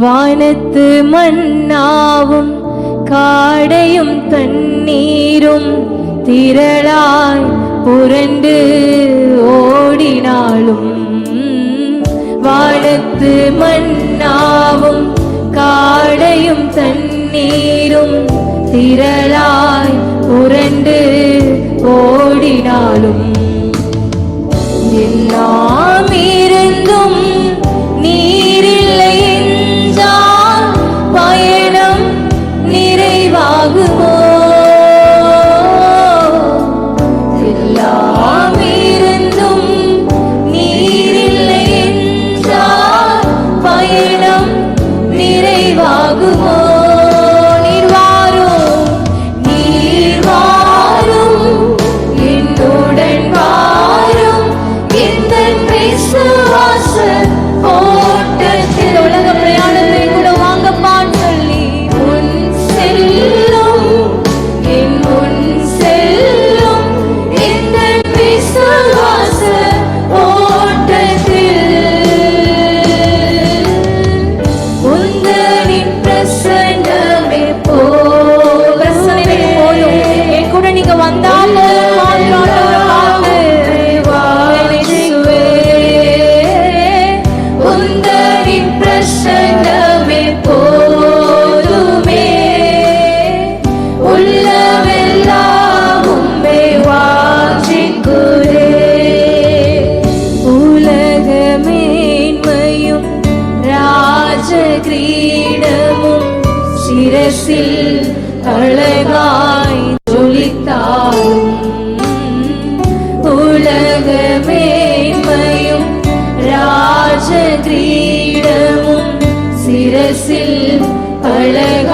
வானத்து மன்னாவும் காடையும் தண்ணீரும் திரளாய் புரண்டு ஓடினாலும் வானத்து மன்னாவும் காடையும் தண்ணீரும் திரளாய் புரண்டு ஓடினாலும் எல்லாம் இருந்தும்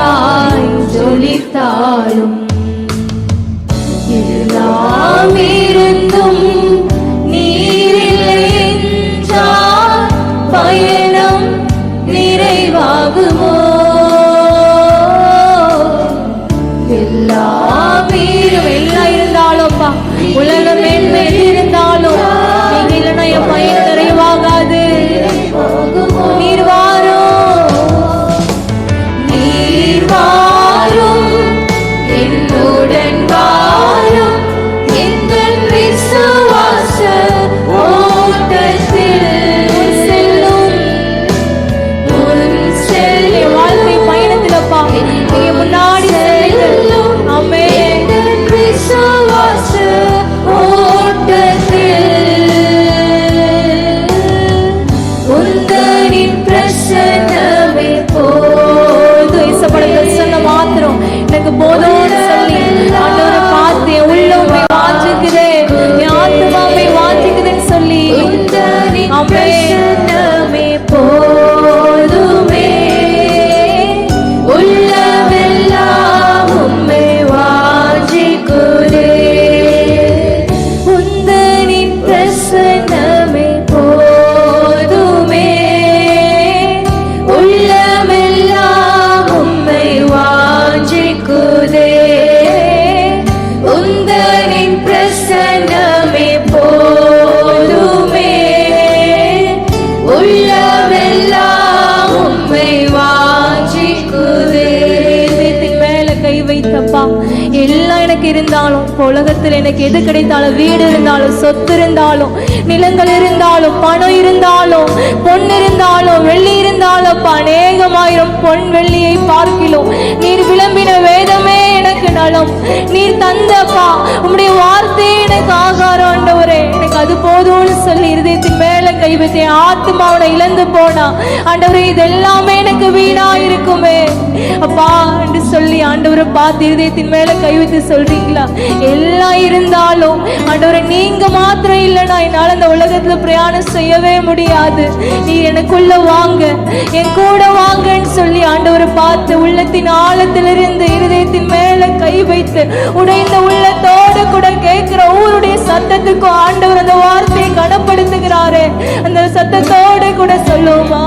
அழகாய் ஜொலித்தாலும் உலகத்தில் எனக்கு எது கிடைத்தாலும் வீடு இருந்தாலும் சொத்து இருந்தாலும் நிலங்கள் இருந்தாலும் பணம் இருந்தாலும் பொன் இருந்தாலும் வெள்ளி இருந்தாலும் அநேகமாயிரம் பொன் வெள்ளியை பார்க்கிலும். நீர் விளம்பின வேண்டாலும் நீர் தந்தப்பா. உம்முடைய வார்த்தையே எனக்கு ஆகாரம் ஆண்டவரே. எனக்கு அது போதும்னு சொல்லி இருதயத்தின் மேல கை வச்சு ஆத்மாவோட இழந்து போனா. ஆண்டவரே இது எல்லாமே எனக்கு வீணா இருக்குமே அப்பா என்று சொல்லி ஆண்டவரை பார்த்து இருதயத்தின் மேல கை வச்சு சொல்றீங்களா? எல்லாம் இருந்தாலும் ஆண்டவரை நீங்க மாத்திரம் இல்லைனா என்னால் இந்த உலகத்துல பிரயாணம் செய்யவே முடியாது. நீ எனக்குள்ள வாங்க என் கூட வாங்கன்னு சொல்லி ஆண்டவரை பார்த்து உள்ளத்தின் ஆழத்திலிருந்து இருதயத்தின் மேல கை வைத்து உடைந்த உள்ளத்தோடு கூட கேட்கிற ஊருடைய சத்தத்துக்கும் ஆண்டவர் அந்த வார்த்தையை கனப்படுத்துகிறாரே. அந்த சத்தத்தோடு கூட சொல்லுவோமா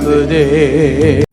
그대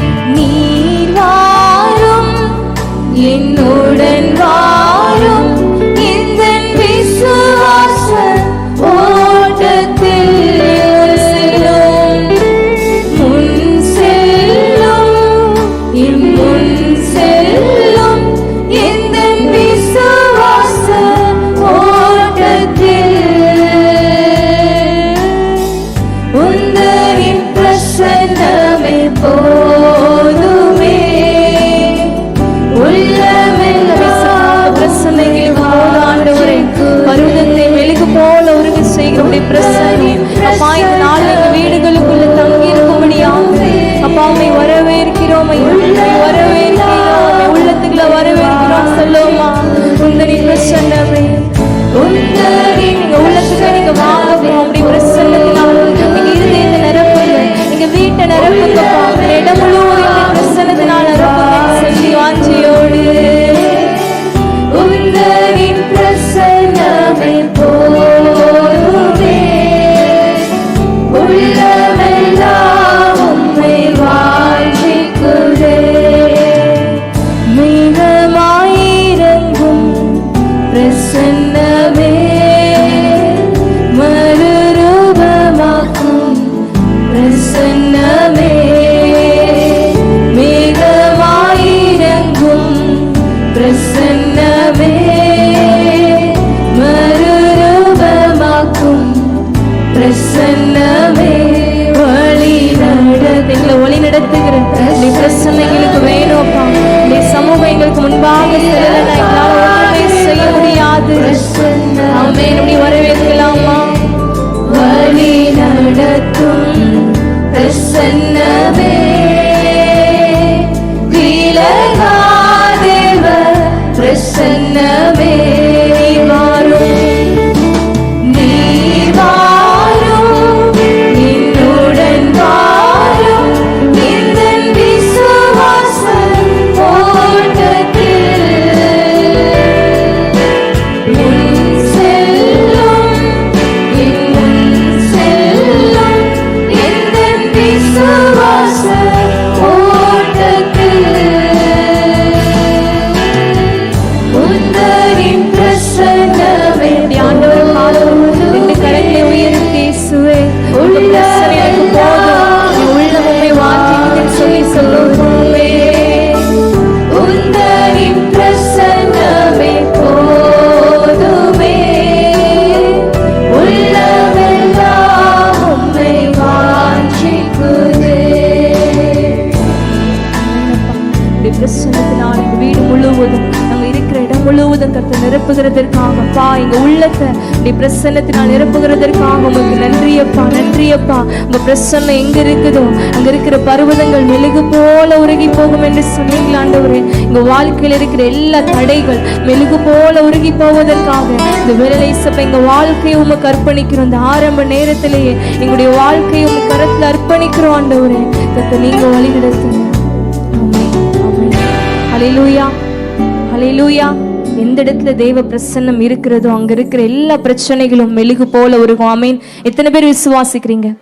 உம்முடைய பிரசன்னம். அப்பா இந்த நாள் எங்கள் வீடுகளுக்குள்ள தங்கி இருக்கும்படியாக அப்பா உண்மை வரவேற்கிறோம் கருத்து நிரப்புகிறதற்காக. அப்பா எங்க உள்ளத்தை நீ பிரசன்னத்தினால் நிரப்புகிறதற்காக உங்களுக்கு நன்றியப்பா நன்றியப்பா. உங்க பிரசன்னம் எங்க இருக்குதோ அங்க இருக்கிற பருவதங்கள் மெழுகு போல உருகி போகும் என்று சொன்னீங்களா ஆண்டவரே. வாழ்க்கையில் இருக்கிற எல்லா தடைகள் மெழுகு போல உருகி போவதற்காக இந்த வேலை சப்ப எங்க வாழ்க்கையை உமக்கு கற்பணிக்கிறோம் இந்த ஆரம்ப நேரத்திலேயே எங்களுடைய வாழ்க்கையை உங்க கரத்துல அர்ப்பணிக்கிறோம் ஆண்டவரே. கத்தை நீங்க வழி நடத்துங்க அலையிலூயா அலையிலூயா எந்த இடத்துல தேவ பிரசன்னம் இருக்கிறதோ அங்க இருக்கிற எல்லா பிரச்சனைகளும் மெழுகு போல உருகும். ஆமீன். எத்தனை பேர் விசுவாசிக்கிறீங்க?